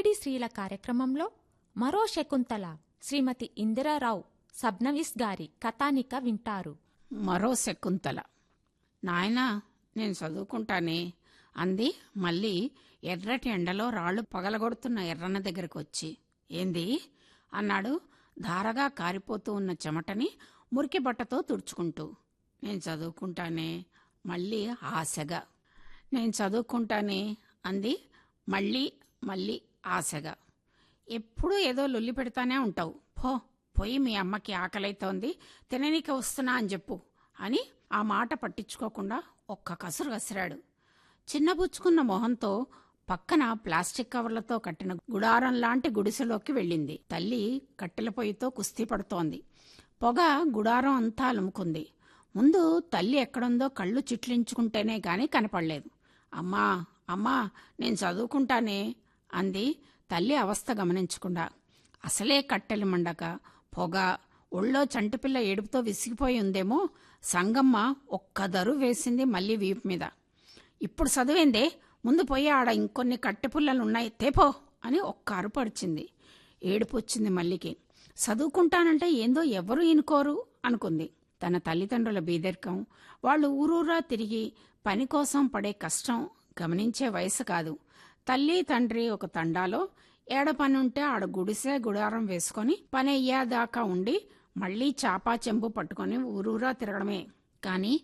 సింగిడి స్త్రీల కార్యక్రమంలో మరో శకుంతల శ్రీమతి ఇందిరారావు సబ్నవిస్ గారి కథానిక వింటారు. మరో శకుంతల. నాయనా నేను చదువుకుంటానే. అంది. మళ్ళీ ఎర్రటి ఎండలో రాళ్ళు పగలగొడుతున్న ఎర్రన్న దగ్గరకు వచ్చి ఏంది? అన్నాడు ధారగా కారిపోతూ ఉన్న చెమటని మురికి బట్టతో తుడుచుకుంటూ. నేను చదువుకుంటానే. మళ్ళీ ఆశగా. నేను చదువుకుంటానే. అంది. మళ్ళీ మళ్ళీ ఆశగా. ఎప్పుడూ ఏదో లొల్లి పెడతానే ఉంటావు. పో పోయి మీ అమ్మకి ఆకలైతోంది తిననీకి వస్తున్నా అని చెప్పు అని ఆ మాట పట్టించుకోకుండా ఒక్క కసురు కసిరాడు చిన్నబుచ్చుకున్న మొహంతో పక్కన ప్లాస్టిక్ కవర్లతో కట్టిన గుడారం లాంటి గుడిసెలోకి వెళ్ళింది. తల్లి కట్టెల పొయ్యితో కుస్తీ పడుతోంది. పొగ గుడారం అంతా అలుముకుంది. ముందు తల్లి ఎక్కడుందో కళ్ళు చిట్లించుకుంటేనే గాని కనపడలేదు. అమ్మా అమ్మా నేను చదువుకుంటానే. అంది తల్లి అవస్థ గమనించకుండా. అసలే కట్టెలు మండక పొగ ఒళ్ళో చంటిపిల్ల ఏడుపుతో విసిగిపోయి ఉందేమో సంగమ్మ ఒక్క దరు వేసింది మళ్ళీ వీపు మీద. ఇప్పుడు చదివేందే? ముందు పోయి ఆడ ఇంకొన్ని కట్టెపుల్లలున్నాయి తేపో అని ఒక్క అరుపడిచింది ఏడుపు వచ్చింది మల్లికి. చదువుకుంటానంటే ఏందో ఎవరు ఈనుకోరు అనుకుంది. తన తల్లిదండ్రుల బీదరికం. వాళ్ళు ఊరూరా తిరిగి పని కోసం పడే కష్టం గమనించే వయసు కాదు. తల్లి తండ్రి ఒక తండాలో ఏడ పని ఉంటే ఆడ గుడిసె గుడారం వేసుకొని పని అయ్యేదాకా ఉండి మళ్ళీ చాపా చెంబు పట్టుకొని ఊరూరా తిరగడమే. కాని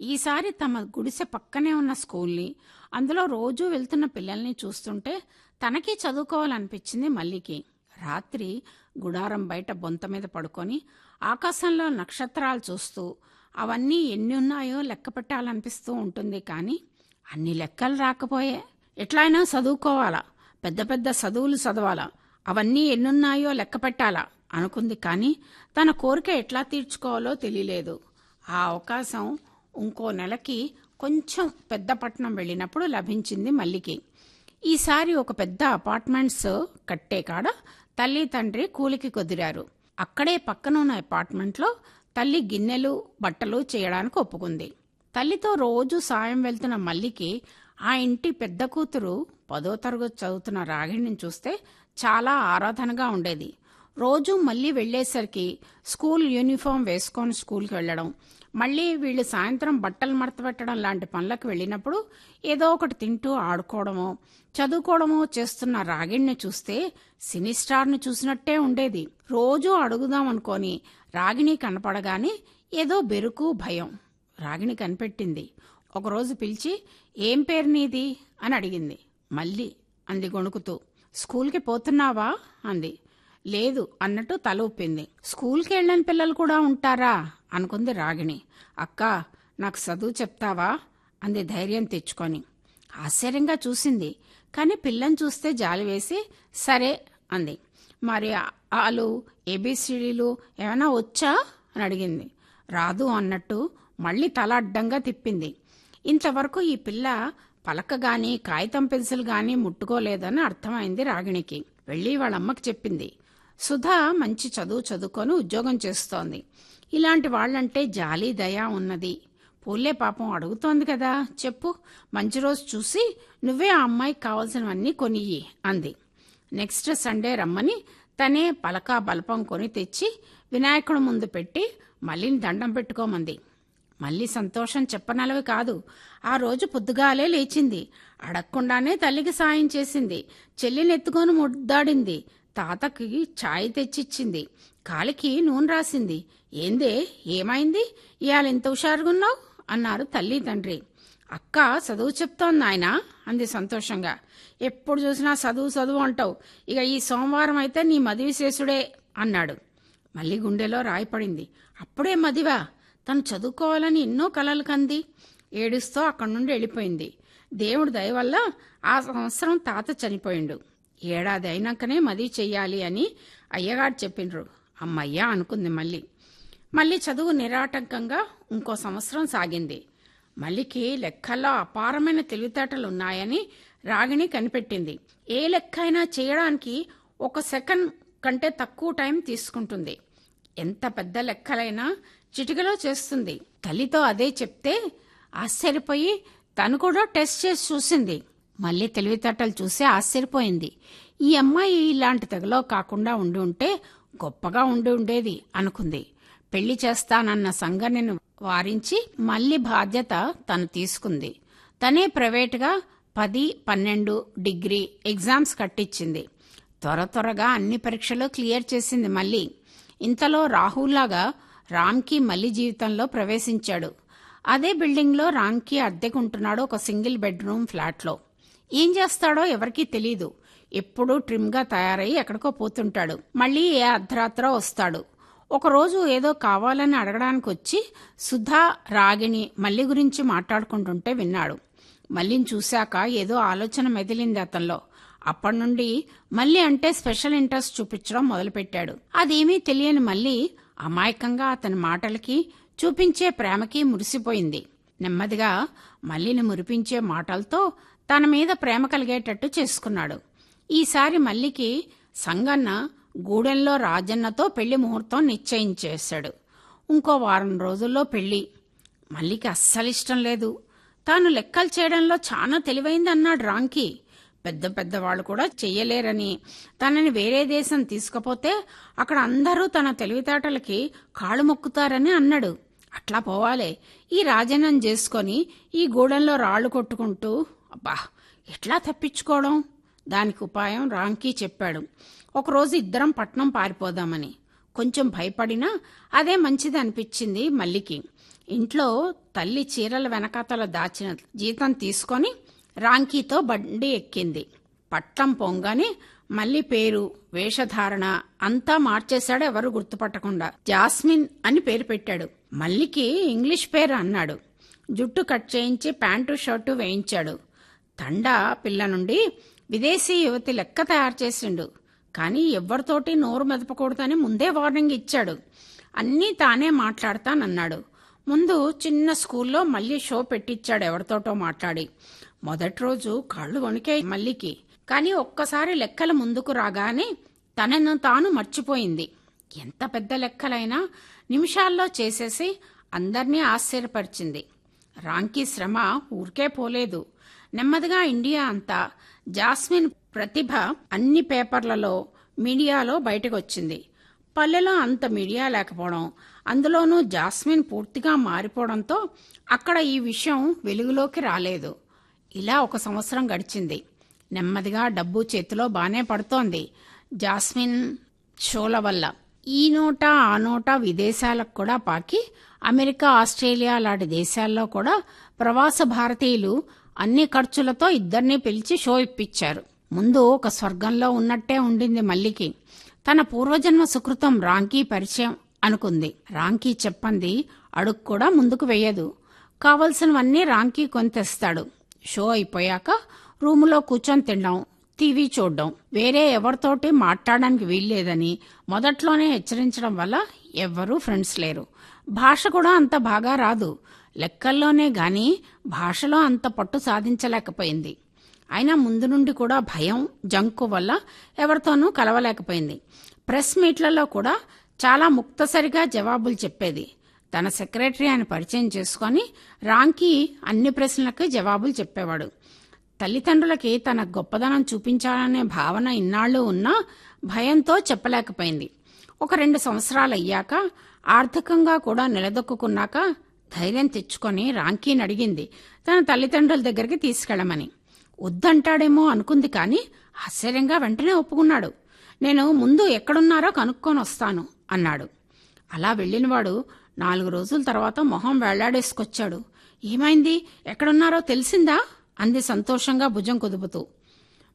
ఈసారి తమ గుడిసె పక్కనే ఉన్న స్కూల్ని అందులో రోజూ వెళ్తున్న పిల్లల్ని చూస్తుంటే తనకి చదువుకోవాలనిపించింది మల్లికి. రాత్రి గుడారం బయట బొంత మీద పడుకొని ఆకాశంలో నక్షత్రాలు చూస్తూ అవన్నీ ఎన్ని ఉన్నాయో లెక్క పెట్టాలనిపిస్తూ ఉంటుంది కానీ అన్ని లెక్కలు రాకపోయే. ఎట్లయినా చదువుకోవాలా. పెద్ద పెద్ద చదువులు చదవాలా. అవన్నీ ఎన్నున్నాయో లెక్క పెట్టాలా అనుకుంది కానీ తన కోరిక ఎట్లా తీర్చుకోవాలో తెలియలేదు. ఆ అవకాశం ఇంకో నెలకి కొంచెం పెద్ద పట్టణం వెళ్ళినప్పుడు లభించింది మల్లికి. ఈసారి ఒక పెద్ద అపార్ట్మెంట్స్ కట్టే కాడ తల్లి తండ్రి కూలికి కుదిరారు. అక్కడే పక్కనున్న అపార్ట్మెంట్లో తల్లి గిన్నెలు బట్టలు చేయడానికి ఒప్పుకుంది. తల్లితో రోజు సాయం వెళ్తున్న మల్లికి ఆ ఇంటి పెద్ద కూతురు పదో తరగతి చదువుతున్న రాగిణిని చూస్తే చాలా ఆరాధనగా ఉండేది. రోజు మళ్ళీ వెళ్ళేసరికి స్కూల్ యూనిఫామ్ వేసుకొని స్కూల్కి వెళ్ళడం మళ్ళీ వీళ్ళు సాయంత్రం బట్టలు మడత పెట్టడం లాంటి పనులకు వెళ్ళినప్పుడు ఏదో ఒకటి తింటూ ఆడుకోవడమో చదువుకోవడమో చేస్తున్న రాగిణ్ణి చూస్తే సినీ స్టార్ను చూసినట్టే ఉండేది. రోజూ అడుగుదాం అనుకొని రాగిణి కనపడగానే ఏదో బెరుకు భయం రాగిణి కనిపెట్టింది. ఒకరోజు పిలిచి ఏం పేరు నీది? అని అడిగింది. మళ్ళీ అంది గొణుకుతూ స్కూల్కి పోతున్నావా? అంది. లేదు అన్నట్టు తల ఊపింది. స్కూల్కి వెళ్ళని పిల్లలు కూడా ఉంటారా? అనుకుంది రాగిణి. అక్క నాకు చదువు చెప్తావా? అంది ధైర్యం తెచ్చుకొని. ఆశ్చర్యంగా చూసింది. కానీ పిల్లని చూస్తే జాలి వేసి సరే అంది. మరి ఆలు ఏబిసిడీలు ఏమైనా వచ్చా? అని అడిగింది. రాదు అన్నట్టు మళ్ళీ తల అడ్డంగా తిప్పింది. ఇంతవరకు ఈ పిల్ల పలక గాని కాగితం పెన్సిల్ గాని ముట్టుకోలేదని అర్థమైంది రాగిణికి. వెళ్ళి వాళ్ళ అమ్మకి చెప్పింది. సుధా మంచి చదువు చదువుకొని ఉద్యోగం చేస్తోంది. ఇలాంటి వాళ్ళంటే జాలి దయ ఉన్నది. పూలే పాపం అడుగుతోంది కదా. చెప్పు. మంచి రోజు చూసి నువ్వే ఆ అమ్మాయికి కావాల్సినవన్నీ కొనియ్యి అంది. నెక్స్ట్ సండే రమ్మని తనే పలక బలపం కొని తెచ్చి వినాయకుడు ముందు పెట్టి మళ్ళీని దండం పెట్టుకోమంది. మళ్ళీ సంతోషం చెప్పనలవి కాదు. ఆ రోజు పొద్దుగాలే లేచింది. అడగకుండానే తల్లికి సాయం చేసింది. చెల్లిని ఎత్తుకొని ముద్దాడింది. తాతకి ఛాయ్ తెచ్చిచ్చింది. కాలికి నూనె రాసింది. ఏందే? ఏమైంది? ఇవాళ ఇంత హుషారుగున్నావు? అన్నారు తల్లి తండ్రి. అక్క చదువు చెప్తోంది నాయనా అంది సంతోషంగా. ఎప్పుడు చూసినా చదువు చదువు అంటావు. ఇక ఈ సోమవారం అయితే నీ మదివి శేషుడే అన్నాడు. మళ్ళీ గుండెలో రాయపడింది అప్పుడే మదివా? తను చదువుకోవాలని ఎన్నో కలలు కంది. ఏడుస్తూ అక్కడి నుండి వెళ్ళిపోయింది. దేవుడి దయ వల్ల ఆ సంవత్సరం తాత చనిపోయిండు. ఏడాది అయినాకనే మది చెయ్యాలి అని అయ్యగారు చెప్పిండ్రు. అమ్మయ్య అనుకుంది మళ్ళీ. మళ్ళీ చదువు నిరాటంకంగా ఇంకో సంవత్సరం సాగింది. మల్లికి లెక్కల్లో అపారమైన తెలివితేటలు ఉన్నాయని రాగిణి కనిపెట్టింది. ఏ లెక్క అయినా చేయడానికి ఒక సెకండ్ కంటే తక్కువ టైం తీసుకుంటుంది. ఎంత పెద్ద లెక్కలైనా చిటికలో చేస్తుంది. తల్లితో అదే చెప్తే ఆశ్చర్యపోయి తను కూడా టెస్ట్ చేసి చూసింది. మళ్ళీ తెలివితేటలు చూసి ఆశ్చర్యపోయింది. ఈ అమ్మాయి ఇలాంటి తెగలో కాకుండా ఉండి ఉంటే గొప్పగా ఉండి ఉండేది అనుకుంది. పెళ్ళి చేస్తానన్న సంగణిని వారించి మళ్ళీ బాధ్యత తను తీసుకుంది. తనే ప్రైవేటుగా పది పన్నెండు డిగ్రీ ఎగ్జామ్స్ కట్టించింది. త్వర త్వరగా అన్ని పరీక్షలు క్లియర్ చేసింది మళ్ళీ. ఇంతలో రాహుల్లాగా రామ్కి మళ్ళీ జీవితంలో ప్రవేశించాడు. అదే బిల్డింగ్లో రామ్కి అద్దెకుంటున్నాడు ఒక సింగిల్ బెడ్రూమ్ ఫ్లాట్లో. ఏం చేస్తాడో ఎవరికీ తెలీదు. ఎప్పుడూ ట్రిమ్గా తయారై ఎక్కడికో పోతుంటాడు. మళ్ళీ ఏ అర్ధరాత్ర వస్తాడు. ఒకరోజు ఏదో కావాలని అడగడానికి వచ్చి సుధా రాగిణి మల్లి గురించి మాట్లాడుకుంటుంటే విన్నాడు. మల్లిని చూశాక ఏదో ఆలోచన మెదిలింది అతనిలో. అప్పటి నుండి మళ్ళీ అంటే స్పెషల్ ఇంట్రెస్ట్ చూపించడం మొదలుపెట్టాడు. అదేమీ తెలియని మళ్ళీ అమాయకంగా అతని మాటలకి చూపించే ప్రేమకి మురిసిపోయింది. నెమ్మదిగా మల్లిని మురిపించే మాటలతో తన మీద ప్రేమ కలిగేటట్టు చేసుకున్నాడు. ఈసారి మల్లికి సంగన్న గూడెంలో రాజన్నతో పెళ్ళి ముహూర్తం నిశ్చయించేశాడు. ఇంకో వారం రోజుల్లో పెళ్ళి. మల్లికి అస్సలు ఇష్టం లేదు. తాను లెక్కలు చేయడంలో చాలా తెలివైంది అన్నాడు రాంకి. పెద్ద పెద్ద వాళ్ళు కూడా చెయ్యలేరని. తనని వేరే దేశం తీసుకపోతే అక్కడ అందరూ తన తెలివితేటలకి కాళ్ళు మొక్కుతారని అన్నాడు. అట్లా పోవాలే. ఈ రాజనం చేసుకొని ఈ గూడెంలో రాళ్ళు కొట్టుకుంటూ అబ్బా ఎట్లా తప్పించుకోవడం? దానికి ఉపాయం రాంకీ చెప్పాడు. ఒకరోజు ఇద్దరం పట్నం పారిపోదామని. కొంచెం భయపడినా అదే మంచిది అనిపించింది మల్లికి. ఇంట్లో తల్లి చీరల వెనకాతల దాచిన జీతం తీసుకొని రాంకీతో బండి ఎక్కింది. పట్నం పొంగని మళ్ళీ పేరు వేషధారణ అంతా మార్చేశాడు ఎవరు గుర్తుపట్టకుండా. జాస్మిన్ అని పేరు పెట్టాడు. మల్లికి ఇంగ్లీష్ పేరు అన్నాడు. జుట్టు కట్ చేయించి ప్యాంటు షర్టు వేయించాడు. తండా పిల్ల నుండి విదేశీ యువతి లెక్క తయారు చేసిండు. కానీ ఎవరితోటి నోరు మెదపకూడదని ముందే వార్నింగ్ ఇచ్చాడు. అన్నీ తానే మాట్లాడతానన్నాడు. ముందు చిన్న స్కూల్లో మళ్ళీ షో పెట్టించాడు ఎవరితోటో మాట్లాడి. మొదటి రోజు కాళ్ళు వణికే మల్లికి. కానీ ఒక్కసారి లెక్కల ముందుకు రాగానే తనను తాను మర్చిపోయింది. ఎంత పెద్ద లెక్కలైనా నిమిషాల్లో చేసేసి అందర్నీ ఆశ్చర్యపరిచింది. రాంకి శ్రమ ఊరికే పోలేదు. నెమ్మదిగా ఇండియా అంతా జాస్మిన్ ప్రతిభ అన్ని పేపర్లలో మీడియాలో బయటకొచ్చింది. పల్లెలో అంత మీడియా లేకపోవడం అందులోనూ జాస్మిన్ పూర్తిగా మారిపోవడంతో అక్కడ ఈ విషయం వెలుగులోకి రాలేదు. ఇలా ఒక సంవత్సరం గడిచింది. నెమ్మదిగా డబ్బు చేతిలో బానే పడుతోంది. జాస్మిన్ షోల వల్ల. ఈ నోట ఆ నోట విదేశాలకు కూడా పాకి అమెరికా ఆస్ట్రేలియా లాంటి దేశాల్లో కూడా ప్రవాస భారతీయులు అన్ని ఖర్చులతో ఇద్దరిని పిలిచి షో ఇప్పించారు ముందు ఒక స్వర్గంలో ఉన్నట్టే ఉండింది మల్లికి. తన పూర్వజన్మ సుకృతం రాంకీ పరిచయం అనుకుంది. రాంకీ చెప్పంది అడుగు కూడా ముందుకు వెయ్యదు కావలసినవన్నీ రాంకీ కొని తెస్తాడు. షో అయిపోయాక రూములో కూర్చొని తినడం టీవీ చూడడం వేరే ఎవరితోటి మాట్లాడడానికి వీల్లేదని మొదట్లోనే హెచ్చరించడం వల్ల ఎవ్వరూ ఫ్రెండ్స్ లేరు. భాష కూడా అంత బాగా రాదు. లెక్కల్లోనే గాని భాషలో అంత పట్టు సాధించలేకపోయింది. అయినా ముందు నుండి కూడా భయం జంకు వల్ల ఎవరితోనూ కలవలేకపోయింది. ప్రెస్ మీట్లలో కూడా చాలా ముక్తసరిగా జవాబులు చెప్పేది. తన సెక్రటరీ ఆయన పరిచయం చేసుకొని రాంకి అన్ని ప్రశ్నలకు జవాబులు చెప్పేవాడు. తల్లిదండ్రులకి తన గొప్పదనం చూపించాలనే భావన ఇన్నాళ్ళు ఉన్నా భయంతో చెప్పలేకపోయింది. ఒక రెండు సంవత్సరాలు అయ్యాక ఆర్థికంగా కూడా నిలదొక్కున్నాక ధైర్యం తెచ్చుకొని రాంకీని అడిగింది తన తల్లిదండ్రుల దగ్గరికి తీసుకెళ్ళమని. వద్దంటాడేమో అనుకుంది కానీ ఆశ్చర్యంగా వెంటనే ఒప్పుకున్నాడు. నేను ముందు ఎక్కడున్నారో కనుక్కొని వస్తాను అన్నాడు. అలా వెళ్ళినవాడు నాలుగు రోజుల తర్వాత మొహం వెళ్ళాడేసుకొచ్చాడు. ఏమైంది? ఎక్కడున్నారో తెలిసిందా? అంది సంతోషంగా భుజం కుదుపుతూ.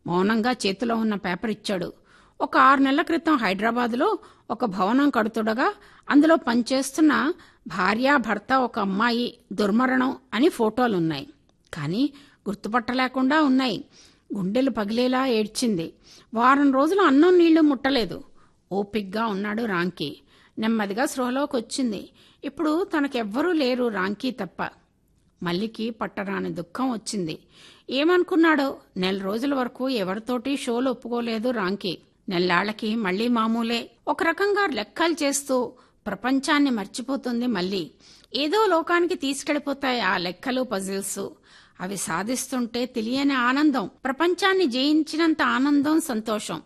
మౌనంగా చేతిలో ఉన్న పేపర్ ఇచ్చాడు. ఒక ఆరు నెలల క్రితం హైదరాబాద్లో ఒక భవనం కడుతుండగా అందులో పనిచేస్తున్న భార్య భర్త ఒక అమ్మాయి దుర్మరణం అని ఫోటోలున్నాయి. కానీ గుర్తుపట్టలేకుండా ఉన్నాయి. గుండెలు పగిలేలా ఏడ్చింది. వారం రోజులు అన్నం నీళ్ళు ముట్టలేదు. ఓపిగ్గా ఉన్నాడు రాంకీ. నెమ్మదిగా సృహలోకి వచ్చింది ఇప్పుడు తనకెవ్వరూ లేరు రాంకీ తప్ప. మల్లికి పట్టరాని దుఃఖం వచ్చింది. ఏమనుకున్నాడో? నెల రోజుల వరకు ఎవరితోటి షోలు ఒప్పుకోలేదు రాంకీ. నెల్లాళ్ళకి మళ్ళీ మామూలే. ఒక రకంగా లెక్కలు చేస్తూ ప్రపంచాన్ని మర్చిపోతుంది మళ్ళీ ఏదో లోకానికి తీసుకెళ్ళిపోతాయి ఆ లెక్కలు పజిల్స్. అవి సాధిస్తుంటే తెలియని ఆనందం. ప్రపంచాన్ని జయించినంత ఆనందం సంతోషం.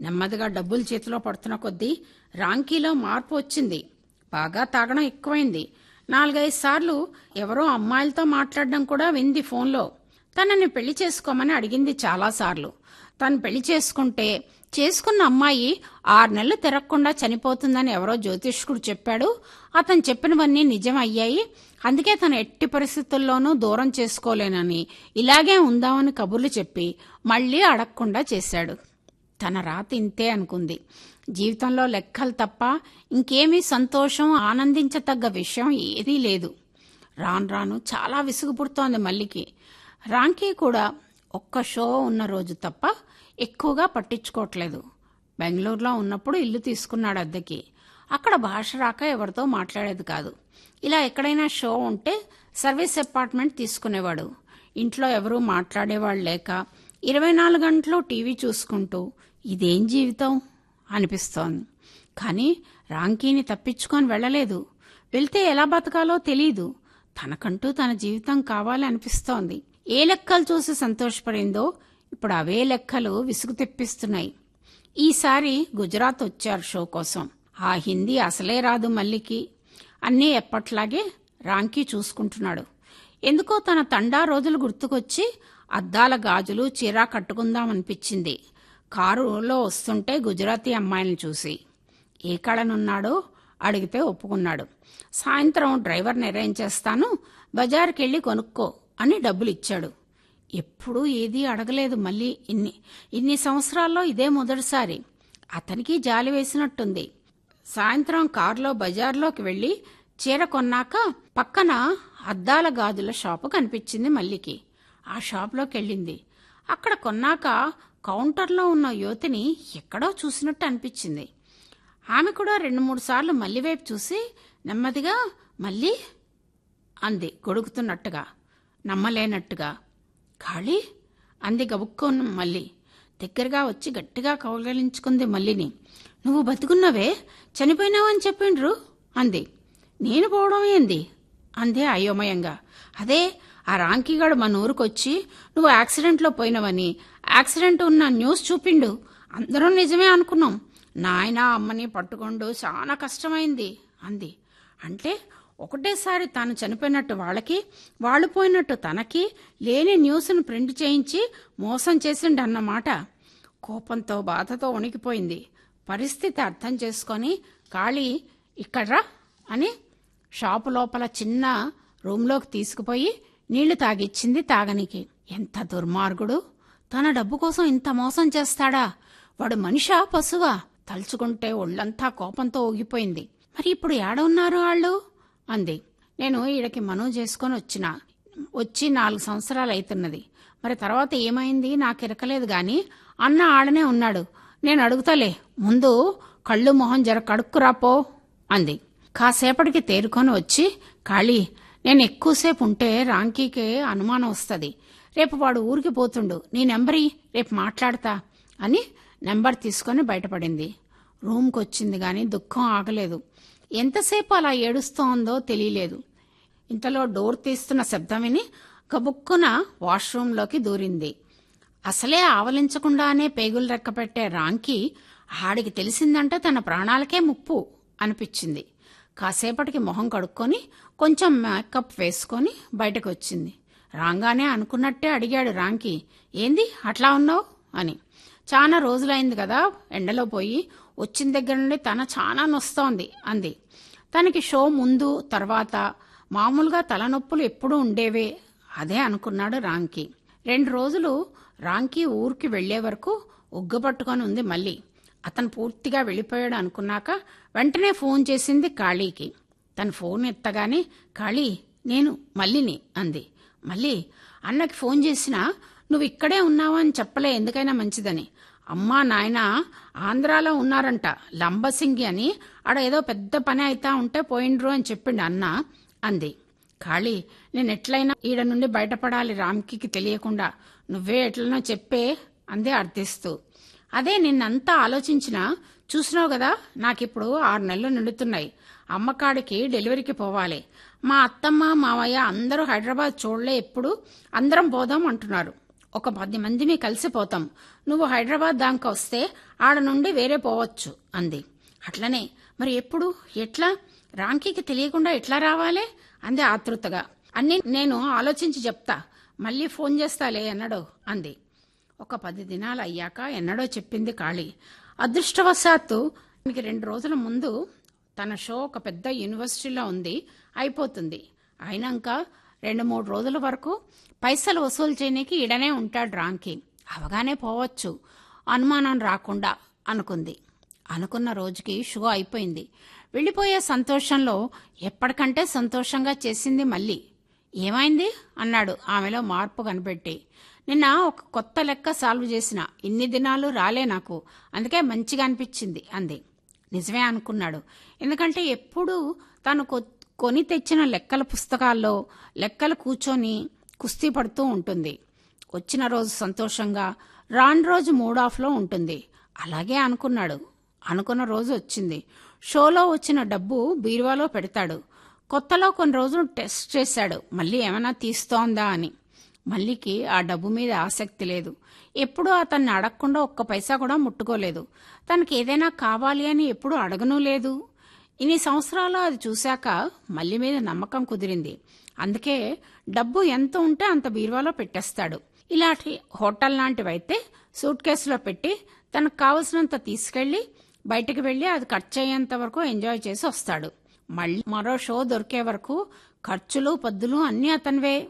నెమ్మదిగా డబ్బులు చేతిలో పడుతున్న కొద్దీ రాంకీలో మార్పు వచ్చింది. బాగా తాగడం ఎక్కువైంది. నాలుగైదు సార్లు ఎవరో అమ్మాయిలతో మాట్లాడడం కూడా వింది ఫోన్లో. తనని పెళ్ళి చేసుకోమని అడిగింది చాలాసార్లు తను పెళ్ళి చేసుకుంటే చేసుకున్న అమ్మాయి ఆరు నెలలు తిరగకుండా చనిపోతుందని ఎవరో జ్యోతిష్కుడు చెప్పాడు. అతను చెప్పినవన్నీ నిజం అయ్యాయి. అందుకే తను ఎట్టి పరిస్థితుల్లోనూ దూరం చేసుకోలేనని ఇలాగే ఉందామని కబుర్లు చెప్పి మళ్ళీ అడగకుండా చేశాడు. తన రాత ఇంతే అనుకుంది. జీవితంలో లెక్కలు తప్ప ఇంకేమీ సంతోషం ఆనందించతగ్గ విషయం ఏదీ లేదు. రాను రాను చాలా విసుగు పుడుతోంది మల్లికి. రాంకీ కూడా ఒక్క షో ఉన్న రోజు తప్ప ఎక్కువగా పట్టించుకోవట్లేదు. బెంగళూరులో ఉన్నప్పుడు ఇల్లు తీసుకున్నాడు అద్దెకి. అక్కడ భాష రాక ఎవరితో మాట్లాడేది కాదు. ఇలా ఎక్కడైనా షో ఉంటే సర్వీస్ అపార్ట్మెంట్ తీసుకునేవాడు. ఇంట్లో ఎవరూ మాట్లాడేవాళ్ళు లేక ఇరవై నాలుగు గంటలు టీవీ చూసుకుంటూ ఇదేం జీవితం? అనిపిస్తోంది. కానీ రాంకీని తప్పించుకొని వెళ్ళలేదు. వెళ్తే ఎలా బతకాలో తెలీదు. తనకంటూ తన జీవితం కావాలి అనిపిస్తోంది. ఏ లెక్కలు చూసి సంతోషపడిందో ఇప్పుడు అవే లెక్కలు విసుగు తెప్పిస్తున్నాయి. ఈసారి గుజరాత్ వచ్చారు షో కోసం. ఆ హిందీ అసలే రాదు మల్లికి. అన్నీ ఎప్పట్లాగే రాంకీ చూసుకుంటున్నాడు. ఎందుకో తన తండా రోజులు గుర్తుకొచ్చి అద్దాల గాజులు చీరా కట్టుకుందామనిపించింది. కారులో వస్తుంటే గుజరాతీ అమ్మాయిని చూసి ఏ కళనున్నాడో? అడిగితే ఒప్పుకున్నాడు. సాయంత్రం డ్రైవర్ని అరేంజ్ చేస్తాను బజార్కి వెళ్ళి కొనుక్కో అని డబ్బులు ఇచ్చాడు ఎప్పుడూ ఏదీ అడగలేదు మళ్ళీ. ఇన్ని ఇన్ని సంవత్సరాల్లో ఇదే మొదటిసారి. అతనికి జాలి వేసినట్టుంది. సాయంత్రం కారులో బజార్లోకి వెళ్ళి చీర కొన్నాక పక్కన అద్దాల గాజుల షాపు కనిపించింది మల్లికి. ఆ షాప్లోకి వెళ్ళింది అక్కడ కొన్నాక కౌంటర్లో ఉన్న యువతిని ఎక్కడో చూసినట్టు అనిపించింది. ఆమె కూడా రెండు మూడు సార్లు మళ్ళీ వైపు చూసి నెమ్మదిగా మళ్ళీ అంది గొడుగుతున్నట్టుగా నమ్మలేనట్టుగా. ఖాళీ? అంది గబుక్కున్న మళ్ళీ. దగ్గరగా వచ్చి గట్టిగా కౌగలించుకుంది మల్లిని. నువ్వు బతుకున్నావే? చనిపోయినావని చెప్పిండ్రు? అంది. నేను పోవడం ఏంది? అందే అయోమయంగా. అదే ఆ రాంకీగాడు మన ఊరికొచ్చి నువ్వు యాక్సిడెంట్లో పోయినవని యాక్సిడెంట్ ఉన్న న్యూస్ చూపిండు. అందరం నిజమే అనుకున్నాం. నాయన అమ్మని పట్టుకొండు చాలా కష్టమైంది అంది. అంటే ఒకటేసారి తాను చనిపోయినట్టు వాళ్ళకి వాళ్ళు పోయినట్టు తనకి లేని న్యూస్ను ప్రింట్ చేయించి మోసం చేసిండు అన్నమాట కోపంతో బాధతో వణికిపోయింది. పరిస్థితి అర్థం చేసుకొని ఖాళీ ఇక్కడ్రా అని షాపు లోపల చిన్న రూంలోకి తీసుకుపోయి నీళ్ళు తాగిచ్చింది తాగనికి. ఎంత దుర్మార్గుడు! తన డబ్బు కోసం ఇంత మోసం చేస్తాడా? వాడు మనిషా పశువా? తలుచుకుంటే ఒళ్ళంతా కోపంతో ఊగిపోయింది. మరి ఇప్పుడు ఏడున్నారు వాళ్ళు అంది. నేను ఈడకి మనో చేసుకొని వచ్చిన. వచ్చి నాలుగు సంవత్సరాలు అవుతున్నది మరి తర్వాత ఏమైంది? నాకు ఇరకలేదు గాని అన్న ఆడనే ఉన్నాడు. నేను అడుగుతాలే. ముందు కళ్ళు మొహం జర కడుక్కురాపో అంది. కాసేపటికి తేరుకొని వచ్చి ఖాళీ. నేను ఎక్కువసేపు ఉంటే రాంకీకి అనుమానం వస్తుంది. రేపు వాడు ఊరికి పోతుండు. నీ నెంబరీ రేపు మాట్లాడతా అని నెంబర్ తీసుకొని బయటపడింది. రూమ్కి వచ్చింది కానీ దుఃఖం ఆగలేదు. ఎంతసేపు అలా ఏడుస్తోందో తెలియలేదు. ఇంతలో డోర్ తీస్తున్న శబ్దం విని కబుక్కున వాష్రూంలోకి దూరింది. అసలే ఆవలించకుండానే పేగులు రెక్కపెట్టే రాంకి ఆడికి తెలిసిందంటే తన ప్రాణాలకే ముప్పు అనిపించింది. కాసేపటికి మొహం కడుక్కొని కొంచెం మేకప్ వేసుకొని బయటకు వచ్చింది రాగానే అనుకున్నట్టే అడిగాడు రాంకి. ఏంది? అట్లా ఉన్నావు? అని. చాలా రోజులైంది కదా ఎండలో పోయి వచ్చిన దగ్గర నుండి తన చాలా నొస్తోంది అంది. తనకి షో ముందు తర్వాత మామూలుగా తలనొప్పులు ఎప్పుడూ ఉండేవే అదే అనుకున్నాడు రాంకి. రెండు రోజులు రాంకి ఊరికి వెళ్ళే వరకు ఉగ్గు పట్టుకొని ఉంది మళ్ళీ. అతను పూర్తిగా వెళ్ళిపోయాడు అనుకున్నాక వెంటనే ఫోన్ చేసింది కాళీకి. తన ఫోన్ ఎత్తగానే కాళీ నేను మల్లిని అంది. మళ్ళీ అన్నకి ఫోన్ చేసినా నువ్వు ఇక్కడే ఉన్నావా అని చెప్పలే ఎందుకైనా మంచిదని. అమ్మా నాయన ఆంధ్రాలో ఉన్నారంట లంబసింగి అని. ఆడ ఏదో పెద్ద పని అయితా ఉంటే పోయిండ్రు అని చెప్పిండు అన్న అంది. ఖాళీ నేను ఎట్లయినా ఈడ నుండి బయటపడాలి రామ్కి తెలియకుండా. నువ్వే ఎట్లనో చెప్పే అందే అర్థిస్తూ అదే నిన్నంతా ఆలోచించినా చూసినావు కదా నాకిప్పుడు ఆరు నెలలు నిండుతున్నాయి. అమ్మకాడికి డెలివరీకి పోవాలి. మా అత్తమ్మ మావయ్య అందరూ హైదరాబాద్ చూడలే ఎప్పుడు అందరం పోదాం అంటున్నారు. ఒక పది మందిని కలిసిపోతాం నువ్వు హైదరాబాద్ దాకా వస్తే ఆడ నుండి వేరే పోవచ్చు అంది. అట్లనే మరి ఎప్పుడు? ఎట్లా? రాంకీకి తెలియకుండా ఎట్లా రావాలే? అంది ఆతృతగా. అన్ని నేను ఆలోచించి చెప్తా. మళ్ళీ ఫోన్ చేస్తాలే ఎన్నడో అంది. ఒక పది దినాలు అయ్యాక ఎన్నడో చెప్పింది కాళీ. అదృష్టవశాత్తు మీకు రెండు రోజుల ముందు తన షో ఒక పెద్ద యూనివర్సిటీలో ఉంది. అయిపోతుంది. అయినాక రెండు మూడు రోజుల వరకు పైసలు వసూలు చేయనీకి ఇడనే ఉంటాడు రాంకి. అవగానే పోవచ్చు. అనుమానం రాకుండా అనుకుంది. అనుకున్న రోజుకి షో అయిపోయింది. వెళ్ళిపోయే సంతోషంలో ఎప్పటికంటే సంతోషంగా చేసింది మళ్ళీ. ఏమైంది? అన్నాడు ఆమెలో మార్పు కనిపెట్టి. నిన్న ఒక కొత్త లెక్క సాల్వ్ చేసిన. ఇన్ని దినాలు రాలే నాకు. అందుకే మంచిగా అనిపించింది అంది. నిజమే అనుకున్నాడు. ఎందుకంటే ఎప్పుడూ తను కొ- కొని తెచ్చిన లెక్కల పుస్తకాల్లో లెక్కలు కూర్చొని కుస్తీ పడుతూ ఉంటుంది. వచ్చిన రోజు సంతోషంగా రాని రోజు మూడ్ ఆఫ్లో ఉంటుంది. అలాగే అనుకున్నాడు. అనుకున్న రోజు వచ్చింది. షోలో వచ్చిన డబ్బు బీరువాలో పెడతాడు. కొత్తలో కొన్ని రోజులు టెస్ట్ చేశాడు. మళ్ళీ ఏమైనా తీస్తోందా అని. మల్లికి ఆ డబ్బు మీద ఆసక్తి లేదు. ఎప్పుడూ అతన్ని అడగకుండా ఒక్క పైసా కూడా ముట్టుకోలేదు. తనకి ఏదైనా కావాలి అని ఎప్పుడూ అడగనూ లేదు. ఇన్ని సంవత్సరాలు అది చూశాక మల్లి మీద నమ్మకం కుదిరింది. అందుకే డబ్బు ఎంత ఉంటే అంత బీరువాలో పెట్టేస్తాడు. ఇలాంటి హోటల్ లాంటివైతే సూట్ కేసులో పెట్టి తనకు కావలసినంత తీసుకెళ్ళి బయటకు వెళ్ళి అది ఖర్చు అయ్యేంత వరకు ఎంజాయ్ చేసి వస్తాడు. మళ్ళీ మరో షో దొరికే వరకు ఖర్చులు పద్దులు అన్నీ అతనివే.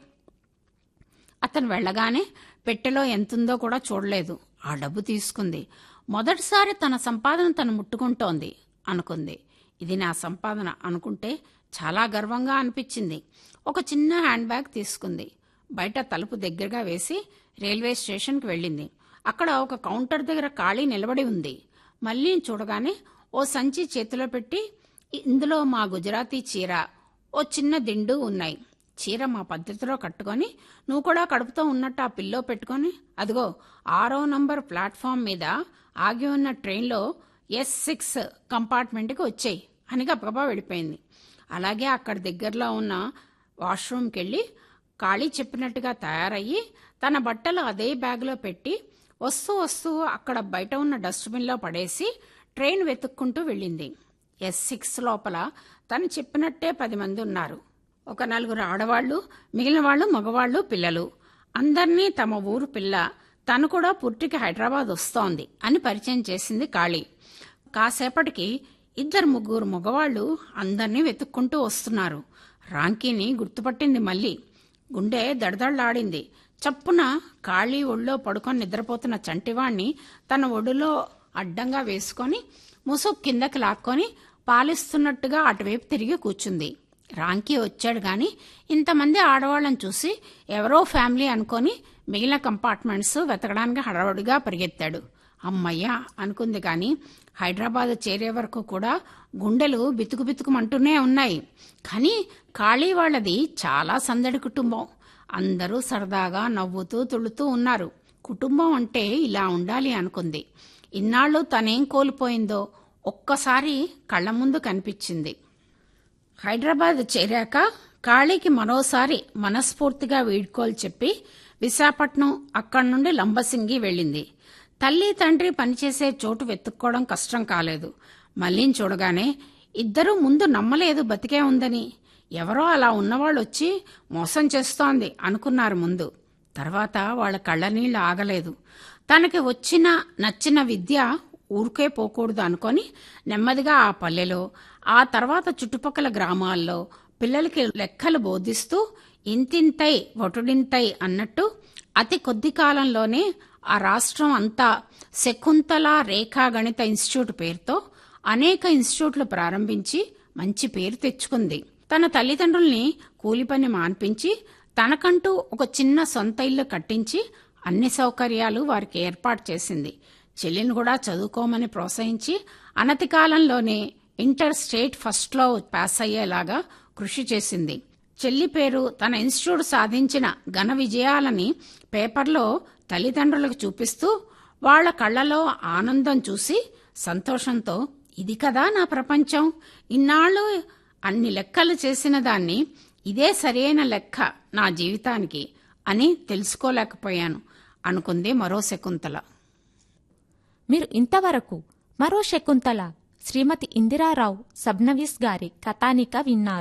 అతను వెళ్ళగానే పెట్టెలో ఎంతుందో కూడా చూడలేదు. ఆ డబ్బు తీసుకుంది. మొదటిసారి తన సంపాదన తను ముట్టుకుంటోంది అనుకుంది. ఇది నా సంపాదన అనుకుంటే చాలా గర్వంగా అనిపించింది. ఒక చిన్న హ్యాండ్ బ్యాగ్ తీసుకుంది. బయట తలుపు దగ్గరగా వేసి రైల్వే స్టేషన్కి వెళ్ళింది. అక్కడ ఒక కౌంటర్ దగ్గర ఖాళీ నిలబడి ఉంది. మళ్ళీ చూడగానే ఓ సంచి చేతిలో పెట్టి ఇందులో మా గుజరాతీ చీర ఓ చిన్న దిండు ఉన్నాయి. చీర మా పద్ధతిలో కట్టుకొని నువ్వు కూడా కడుపుతో ఉన్నట్టు ఆ పిల్లో పెట్టుకొని అదిగో ఆరో నంబర్ ప్లాట్ఫామ్ మీద ఆగి ఉన్న ట్రైన్లో ఎస్ సిక్స్ కంపార్ట్మెంట్కి వచ్చాయి. అని గబగబా వెళ్ళిపోయింది. అలాగే అక్కడ దగ్గరలో ఉన్న వాష్రూమ్కి వెళ్ళి ఖాళీ చెప్పినట్టుగా తయారయ్యి తన బట్టలు అదే బ్యాగ్లో పెట్టి వస్తూ వస్తూ అక్కడ బయట ఉన్న డస్ట్బిన్లో పడేసి ట్రైన్ వెతుక్కుంటూ వెళ్ళింది. ఎస్ సిక్స్ లోపల తను చెప్పినట్టే పది మంది ఉన్నారు. ఒక నలుగురు ఆడవాళ్ళు మిగిలిన వాళ్ళు మగవాళ్ళు పిల్లలు. అందరినీ తమ ఊరు పిల్ల తను కూడా పుట్టికి హైదరాబాద్ వస్తోంది అని పరిచయం చేసింది కాళీ కాసేపటికి ఇద్దరు ముగ్గురు మగవాళ్ళు అందర్నీ వెతుక్కుంటూ వస్తున్నారు. రాంకీని గుర్తుపట్టింది మళ్ళీ. గుండె దడదళ్ళాడింది చప్పున ఖాళీ ఒళ్ళో పడుకొని నిద్రపోతున్న చంటివాణ్ణి తన ఒడిలో అడ్డంగా వేసుకొని ముసుగు కిందకి లాక్కొని పాలిస్తున్నట్టుగా అటువైపు తిరిగి కూర్చుంది. రాంకీ వచ్చాడు గాని ఇంతమంది ఆడవాళ్ళని చూసి ఎవరో ఫ్యామిలీ అనుకొని మిగిలిన కంపార్ట్మెంట్స్ వెతకడానికి హడావుడిగా పరిగెత్తాడు. అమ్మయ్యా అనుకుంది కానీ హైదరాబాద్ చేరే వరకు కూడా గుండెలు బితుకు బితుకుమంటూనే ఉన్నాయి. కానీ ఖాళీ వాళ్ళది చాలా సందడి కుటుంబం. అందరూ సరదాగా నవ్వుతూ తుళ్ళుతూ ఉన్నారు. కుటుంబం అంటే ఇలా ఉండాలి అనుకుంది. ఇన్నాళ్ళు తనేం కోల్పోయిందో ఒక్కసారి కళ్ళ ముందు కనిపించింది. హైదరాబాద్ చేరాక ఖాళీకి మరోసారి మనస్ఫూర్తిగా వీడ్కోలు చెప్పి విశాఖపట్నం అక్కడి నుండి లంబసింగి వెళ్ళింది. తల్లి తండ్రి పనిచేసే చోటు వెతుక్కోవడం కష్టం కాలేదు. మళ్ళీని చూడగానే ఇద్దరూ ముందు నమ్మలేదు బతికే ఉందని. ఎవరో అలా ఉన్నవాళ్ళు వచ్చి మోసం చేస్తోంది అనుకున్నారు ముందు. తర్వాత వాళ్ళ కళ్ళనీళ్ళు ఆగలేదు. తనకి వచ్చిన నచ్చిన విద్య ఊరికే పోకూడదు అనుకొని నెమ్మదిగా ఆ పల్లెలో ఆ తర్వాత చుట్టుపక్కల గ్రామాల్లో పిల్లలకి లెక్కలు బోధిస్తూ ఇంతింతై ఒటుడింతై అన్నట్టు అతి కొద్ది కాలంలోనే ఆ రాష్ట్రం అంతా శకుంతల రేఖా గణిత ఇన్స్టిట్యూట్ పేరుతో అనేక ఇన్స్టిట్యూట్లు ప్రారంభించి మంచి పేరు తెచ్చుకుంది. తన తల్లిదండ్రుల్ని కూలిపని మాన్పించి తనకంటూ ఒక చిన్న సొంత ఇల్లు కట్టించి అన్ని సౌకర్యాలు వారికి ఏర్పాటు చేసింది. చెల్లిని కూడా చదువుకోమని ప్రోత్సహించి అనతి కాలంలోనే ఇంటర్ స్టేట్ ఫస్ట్లో పాస్ అయ్యేలాగా కృషి చేసింది. చెల్లి పేరు తన ఇన్స్టిట్యూట్ సాధించిన ఘన విజయాలని పేపర్లో తల్లిదండ్రులకు చూపిస్తూ వాళ్ళ కళ్ళలో ఆనందం చూసి సంతోషంతో ఇది కదా నా ప్రపంచం. ఇన్నాళ్ళు అన్ని లెక్కలు చేసిన దాన్ని ఇదే సరైన లెక్క నా జీవితానికి అని తెలుసుకోలేకపోయాను అనుకుంది మరో శకుంతల. మీరు ఇంతవరకు మరో శకుంతల శ్రీమతి ఇందిరారావు సబ్నవీస్ గారి కథానిక విన్నారు.